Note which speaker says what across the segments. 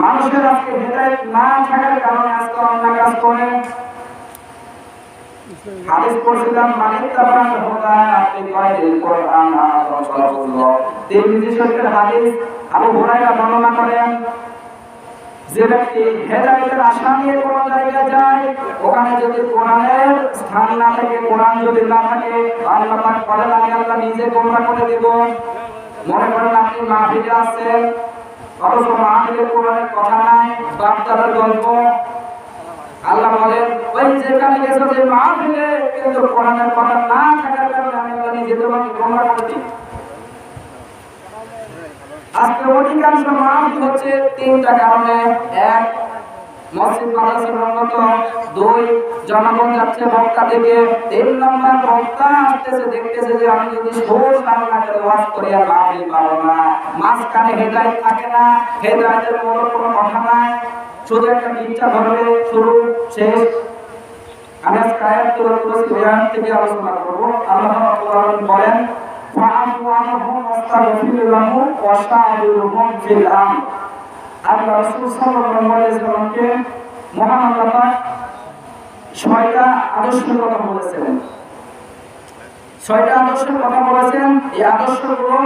Speaker 1: মানুষের আজকে হেদায়েত না থাকার কারণে আজকে অন্য কাজ করে। নিয়ে কোন জায়গায় যায়, ওখানে যদি স্থান না থাকে যদি না থাকে নিজে গোমরা করে দেব। মনে করেন আপনি মাহফিলে আছেন অথচ মাহফিলের কোরআনের কথা নাই বাপদাদার গল্প। আল্লাহ বলেন, ওই যেখানে গেছো যে মাহফিলে, কিন্তু কোরআনের কথা না থাকার কারণে আমি আল্লাহ নিজে তোমাকে গোমরা করে আজকে অধিকাংশ মাহফিল হচ্ছে তিনটা কারণে। এক মসজিদ দুই জনগণ যাচ্ছে বক্তা থেকে। দেখতেছে যে আমি যদি সোর সামনা করে আর পাবো না। মাঝখানে হেদায়ত থাকে না, হেদায়তের কোনো কথা নাই। একটা ইচ্ছা ধরবে শুরু, শেষ। আমি আজকে আয়াত আলোচনা করব। আল্লাহ রাব্বুল আল্লাহ রাসূল ছয়টা আদর্শের কথা বলেছেন। ছয়টা আদর্শের কথা বলেছেন, এই আদর্শগুলো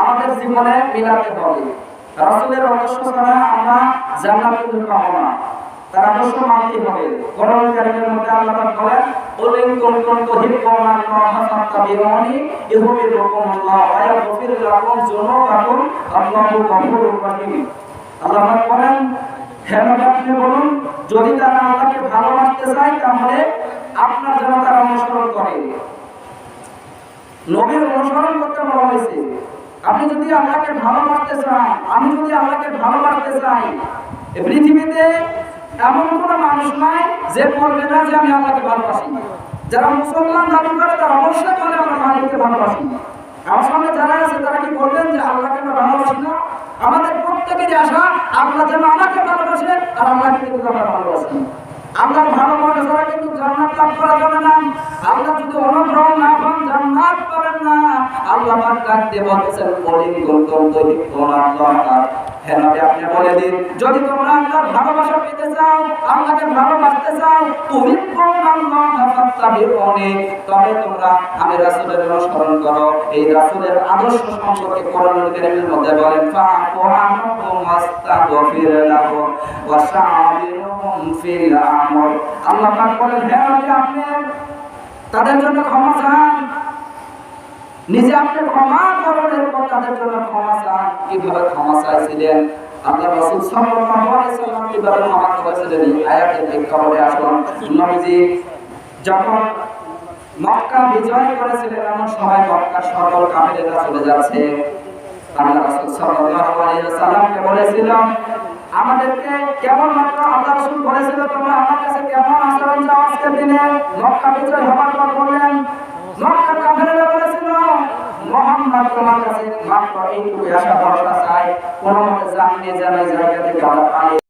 Speaker 1: আমাদের জীবনে মিলাতে হবে। রাসূলের আদর্শ ছাড়া আমরা জান্নাতে পাবো না। তার আদর্শ মানতে হবে। কোরআন কারীমের মধ্যে আল্লাহ পাক বলেন ওলিন কুনতুম তুহিব্বুনা আল্লাহ ফাত্তাবিউনি ইউহিব্বুকুম আল্লাহ আল্লাহ বলেন হ্যাঁ বলুন, যদি তারা আল্লাহকে ভালোবাসতে চায়, তাহলে আপনার যেন তারা অনুসরণ করে। নবীর অনুসরণ করতে বলা হয়েছে, আপনি যদি আল্লাহকে ভালোবাসতে চান, আমি যদি আল্লাহকে ভালোবাসতে চাই পৃথিবীতে এমন কোন মানুষ নাই যে বলবে না যে আমি আল্লাহকে ভালোবাসি। যারা মুসলমান দাবি করে, তারা অবশ্যই বলে, আমরা মালিককে ভালোবাসি। আমার সামনে যারা আছে, তারা কি বলবেন যে, আল্লাহকে আমরা ভালোবাসি না আমাদের প্রত্যেকেরই আশা আল্লাহ যেন আমাকে ভালোবাসে আর আল্লাহকে কিন্তু আমরা ভালোবাসি আল্লাহর ভালোবাসা ছাড়া কিন্তু জান্নাত লাভ করা যাবে না। আল্লাহ যদি অনুগ্রহ না পান জান্নাত পাবেন না। আল্লাহ পাক ডাক দিয়ে বলতেছেন বলিন গুলকুম তৈরি কোন আল্লাহ। হ্যাঁ আপনি বলে দিন, যদি তোমরা আল্লাহর ভালোবাসা পেতে চাও, আল্লাহকে ভালোবাসতে চাও তুমি কোন আল্লাহ। ফাত্তাবিউনি তবে তোমরা আমি রাসূলের অনুসরণ করো, এই রাসূলের আদর্শ সম্পর্কে কোরআনুল কারীমের মধ্যে বলেন, ফাআফু আনহুম ওয়াস্তাগফির লাহুম ওয়া শাআবিরহুম ফিল আমর। আল্লাহ পাক বলেন হ্যাঁ নবী আপনি তাদের জন্য ক্ষমা চান। নিজে আপনি ক্ষমা করেন, এরপর তাদের জন্য ক্ষমা চান। কীভাবে ক্ষমা চাইছিলেন? আল্লাহ রাসূল সাল্লাল্লাহু আলাইহি সাল্লাম কীভাবে ক্ষমা করেছিলেন? এই আয়াতের প্রেক্ষাপটে আসুন। নবীজি যখন মক্কা বিজয় করেছিলেন, এমন সময় মক্কার সকল কাফেরেরা চলে যাচ্ছে। আল্লাহ রাসূল সাল্লাল্লাহু আলাইহি সাল্লামকে বলেছিলাম, আমাদেরকে কেমন মাত্র আল্লাহ রাসূল বলেছিল, তোমরা আমার কাছে কেমন আজকের দিনে? মক্কা বিজয় হওয়ার পর বললেন কাফেরেরা বলেছিল, মোহাম্মদ তোমার কাছে মাত্র এইটুকু আশা ভরসা চাই। কোনো মতে জানিয়ে জানাই